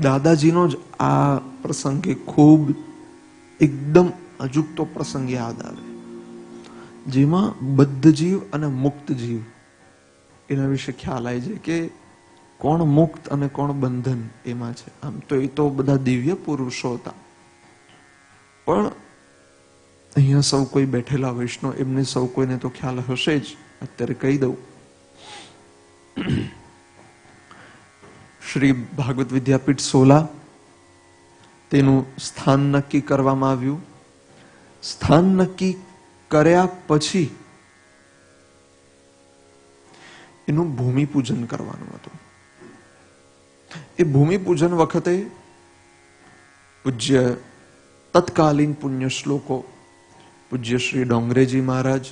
દાદાજીનો જ આ પ્રસંગે ખૂબ એકદમ અજુકતો પ્રસંગ યાદ આવે. જેમાં બદ્ધ જીવ અને મુક્ત જીવ એના વિશે ખ્યાલ આવી જાય કે કોણ મુક્ત અને કોણ બંધન એમાં છે. આમ તો એ તો બધા દિવ્ય પુરુષો હતા. પણ અહીંયા સૌ કોઈ બેઠેલા વૈષ્ણવ, એમને સૌ કોઈને તો ખ્યાલ હશે જ. અત્યારે કહી દઉં. શ્રી ભાગવત વિદ્યાપીઠ સોલા તેનું સ્થાન નક્કી કરવામાં આવ્યું. સ્થાન નક્કી કર્યા પછી એનું ભૂમિપૂજન કરવાનું હતું. એ ભૂમિ પૂજન વખતે પૂજ્ય તત્કાલીન પુણ્ય શ્લોકો, પૂજ્ય શ્રી ડોંગરેજી મહારાજ,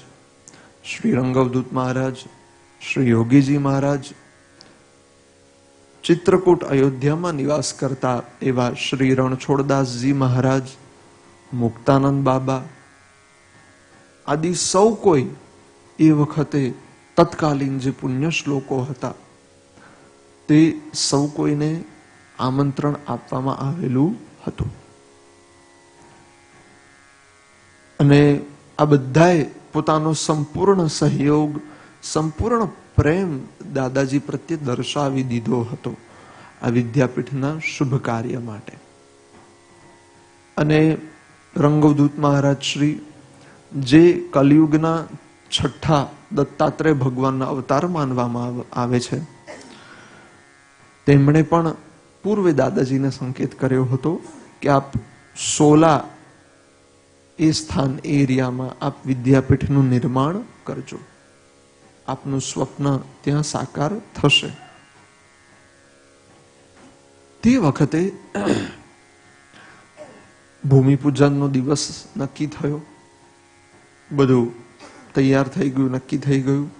શ્રી રંગવદૂત મહારાજ, શ્રી યોગીજી મહારાજ ચિત્રકૂટ અયોધ્યામાં નિવાસ કરતા એવા શ્રી રણછોડદાસજી મહારાજ, મુક્તાનંદ બાબા આદિ સૌ કોઈ એ વખતે તત્કાલીન જે પુણ્ય શ્લોકો હતા તે સૌ કોઈને આમંત્રણ આપવામાં આવેલું હતું. અને આ બધાએ પોતાનો સંપૂર્ણ સહયોગ, સંપૂર્ણ પ્રેમ દાદાજી પ્રત્યે દર્શાવી દીધો હતો. આ વિદ્યાપીઠના શુભ કાર્ય માટે. અને રંગવદૂત મહારાજ શ્રી, જે કલયુગના છઠ્ઠા દત્તાત્રેય ભગવાનના અવતાર માનવામાં આવે છે, તેમણે પણ પૂર્વે દાદાજીને સંકેત કર્યો હતો કે આપ સોલા એ સ્થાન એરિયામાં આપ વિદ્યાપીઠનું નિર્માણ કરજો. આપનું સ્વપ્ન ત્યાં સાકાર થશે. તે વખતે ભૂમિપૂજનનો દિવસ નક્કી થયો. બધું તૈયાર થઈ ગયું, નક્કી થઈ ગયું.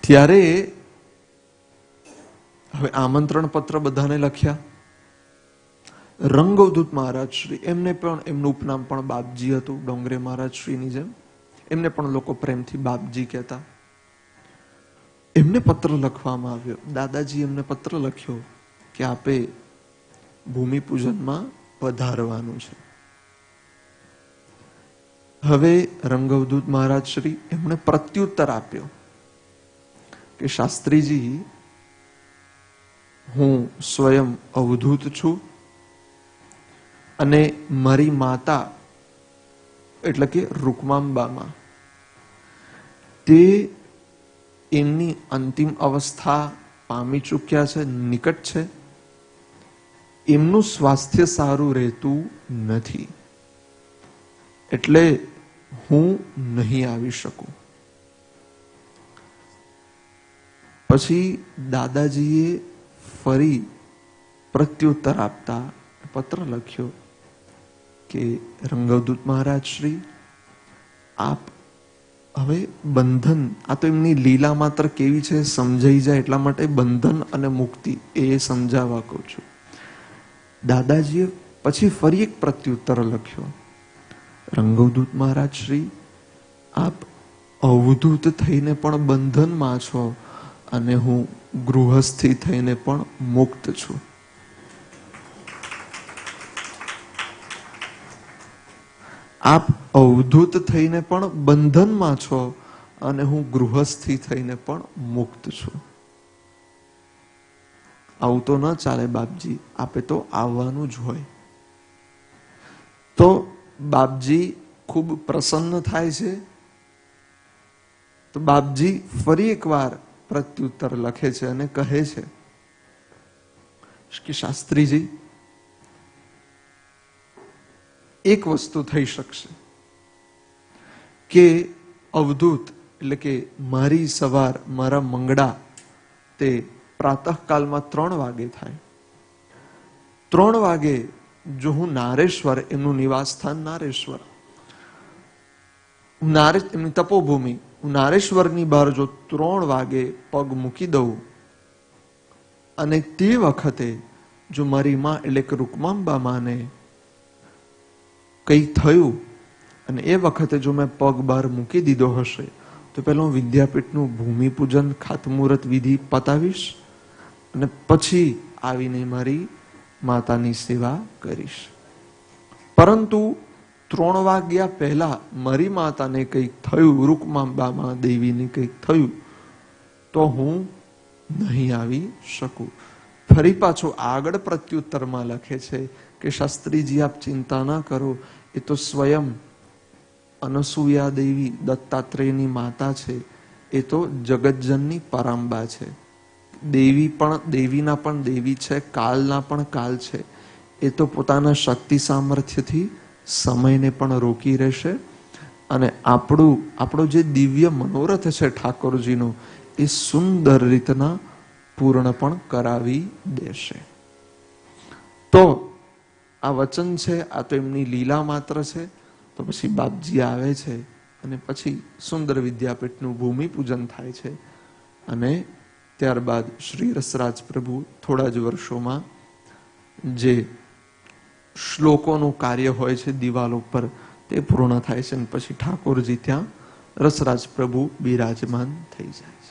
ત્યારે હવે આમંત્રણ પત્ર બધાને લખ્યા. રંગવદૂત મહારાજ શ્રી, એમને પણ એમનું ઉપનામ પણ બાપજી હતું, ડોંગરે મહારાજ શ્રીની જેમ. એમને પણ લોકો પ્રેમથી બાપજી કહેતા. એમને પત્ર લખવામાં આવ્યો. દાદાજી એમને પત્ર લખ્યો કે આપે ભૂમિપૂજનમાં પધારવાનું છે. હવે રંગવદૂત મહારાજ શ્રી એમણે પ્રત્યુત્તર આપ્યો કે શાસ્ત્રીજી, હું સ્વયં અવધૂત છું અને મારી માતા એટલે કે રૂકમાંબામાં, તે એમની અંતિમ અવસ્થા પામી ચૂક્યા છે, નિકટ છે. એમનું સ્વાસ્થ્ય સારું રહેતું નથી. એટલે હું નહીં આવી શકું. પછી દાદાજીએ ફરી પ્રત્યુત્તર આપતા પત્ર લખ્યો કે રંગવદૂત મહારાજ શ્રી, આપ હવે બંધન, આ તો એમની લીલા માત્ર કેવી છે? સમજાઈ જાય એટલા માટે બંધન અને મુક્તિ એ સમજાવવા કહું છું. દાદાજીએ પછી ફરી એક પ્રત્યુત્તર લખ્યો. રંગવદૂત મહારાજ શ્રી, આપ અવધૂત થઈને પણ બંધનમાં છો અને હું ગૃહસ્થી થઈને પણ મુક્ત છું. આપ અવધૂત થઈને પણ બંધનમાં છો અને હું ગૃહસ્થી થઈને પણ મુક્ત છું. આવું તો ન ચાલે બાપજી, આપે તો આવવાનું જ હોય. તો બાપજી ખૂબ પ્રસન્ન થાય છે. તો બાપજી ફરી એકવાર પ્રત્યુત્તર લખે છે અને કહે છે કે શાસ્ત્રીજી એક વસ્તુ થઈ શકશે કે અવધૂત, એટલે કે મારી સવાર, મારા મંગળા, તે પ્રાતઃકાલમાં ત્રણ વાગે થાય. ત્રણ વાગે જો હું નારેશ્વર, એમનું નિવાસ સ્થાન નારેશ્વર નારે, એમની તપોભૂમિ, હું નારેશ્વરની બહાર જો ત્રણ વાગે પગ મૂકી દઉં, અને તે વખતે જો મારી માં, એટલે કે રૂકમાંબા માને કંઈ થયું? અને એ વખતે જો મેં પગ બહાર મૂકી દીધો હશે, તો પહેલા વિદ્યાપીઠનું ભૂમિપૂજન ખાતમુહૂર્ત વિધિ પતાવીશ અને પછી આવીને મારી માતાની સેવા કરીશ. પરંતુ ત્રણ વાગ્યા પહેલા મારી માતાને કંઈક થયું, રૂકમાબામાં દેવીને કંઈક થયું, તો હું નહીં આવી શકું. ફરી પાછું આગળ પ્રત્યુત્તરમાં લખે છે કે શાસ્ત્રીજી, આપ ચિંતા ના કરો. એ તો સ્વયં અનસુયા દેવી દત્તાત્રેયની માતા છે. એ તો જગતજનની પરાંબા છે. દેવી પણ, દેવીના પણ દેવી છે, કાલના પણ કાલ છે. એ તો પોતાના શક્તિ સામર્થ્યથી સમયને પણ રોકી રહેશે. અને આપણું, આપણો જે દિવ્ય મનોરથ છે ઠાકોરજીનો, એ સુંદર રીતના પૂર્ણ પણ કરાવી દેશે. તો આ વચન છે, આ તો એમની લીલા માત્ર છે. તો પછી બાપજી આવે છે અને પછી સુંદર વિદ્યાપીઠનું ભૂમિ પૂજન થાય છે. અને ત્યારબાદ શ્રી રસરાજ પ્રભુ થોડા જ વર્ષોમાં જે શ્લોકોનું કાર્ય હોય છે દિવાલ ઉપર, તે પૂર્ણ થાય છે અને પછી ઠાકોરજી ત્યાં રસરાજ પ્રભુ બિરાજમાન થઈ જાય